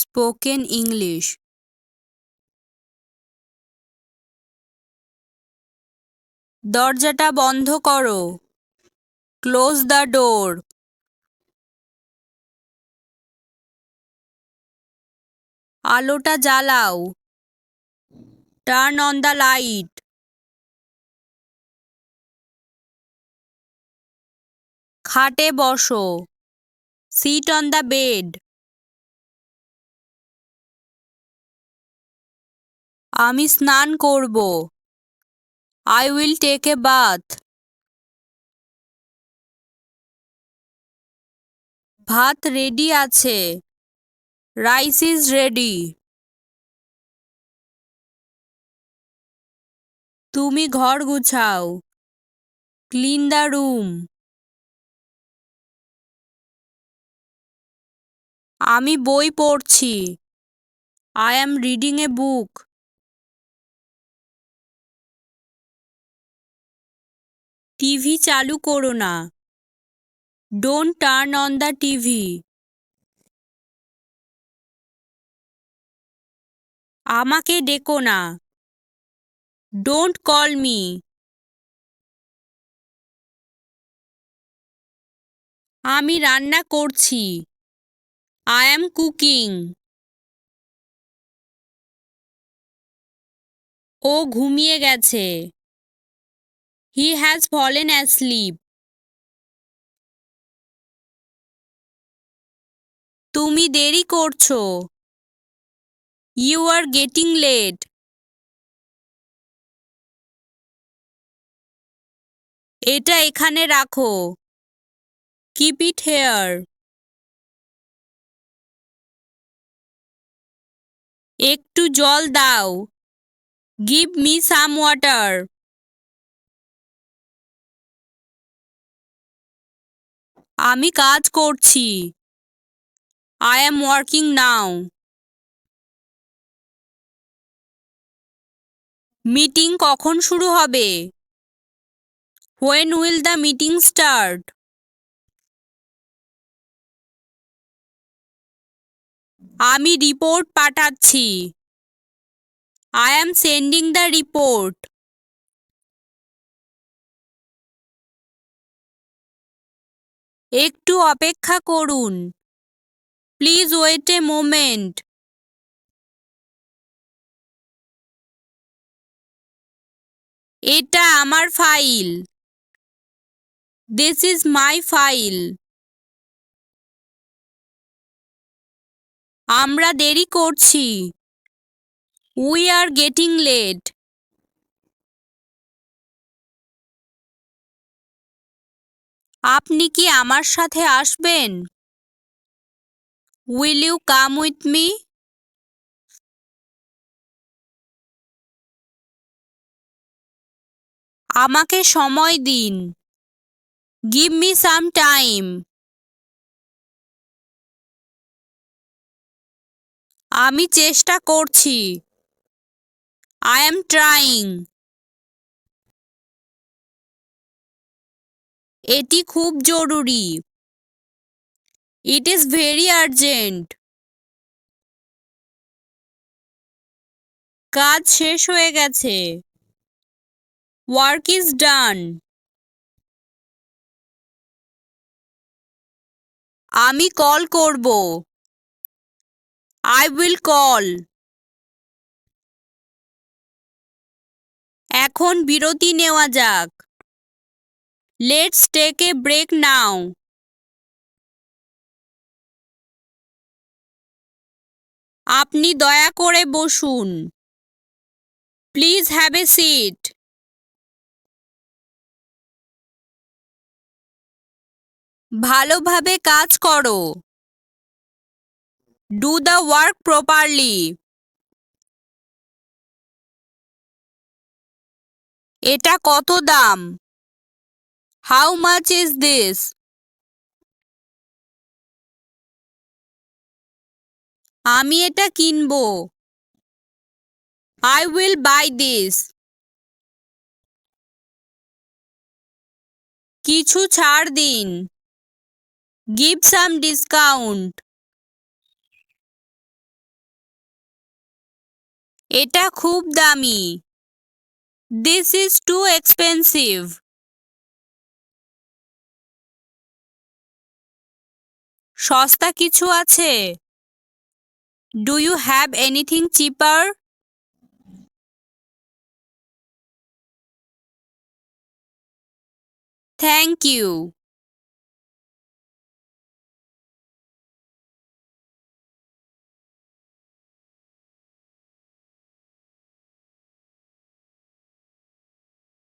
Spoken English. দরজাটা বন্ধ করো। Close the door. আলোটা জ্বালাও। Turn on the light. খাটে বসো। Sit on the bed. আমি স্নান করব। I will take a bath ভাত রেডি আছে। রাইস ইজ রেডি তুমি ঘর গুছাও। ক্লিন দ্য রুম আমি বই পড়ছি। I am reading a book TV চালু করো না। Don't turn on the TV. আমাকে ডেকো না। ডোন্ট কল মি আমি রান্না করছি। আই অ্যাম কুকিং ও ঘুমিয়ে গেছে। হি হ্যাজ ফলেন অ্যাসলিপ তুমি দেরি করছ। ইউ আর গেটিং লেট এটা এখানে রাখো। কিপ ইট হেয়ার একটু জল দাও। গিভ মি সাম ওয়াটার আমি কাজ করছি। I am working now meeting কখন শুরু হবে? When will the meeting start আমি রিপোর্ট পাঠাচ্ছি। I am sending the report একটু অপেক্ষা করুন। Please wait a moment. এটা আমার file. This is my file আমরা দেরি করছি। উই আর গেটিং লেট আপনি কি আমার সাথে আসবেন? Will you come with me আমাকে সময় দিন। গিভ মি সাম টাইম আমি চেষ্টা করছি। আই এম ট্রাইং এটি খুব জরুরি। ইট ইজ ভেরি আর্জেন্ট কাজ শেষ হয়ে গেছে। ওয়ার্ক ইজ ডান আমি কল করব। আই উইল কল এখন বিরতি নেওয়া যাক। Let's take a break now আপনি দয়া করে বসুন। প্লিজ হ্যাভ এ সিট ভালোভাবে কাজ করো। ডু দ্য ওয়ার্ক প্রপারলি এটা কত দাম? হাউ মাচ ইজ দিস আমি এটা কিনবো। আই উইল বাই দিস কিছু ছাড় দিন। গিভ সাম ডিসকাউন্ট এটা খুব দামি। দিস ইজ টু এক্সপেন্সিভ সস্তা কিছু আছে? Do you have anything cheaper thank you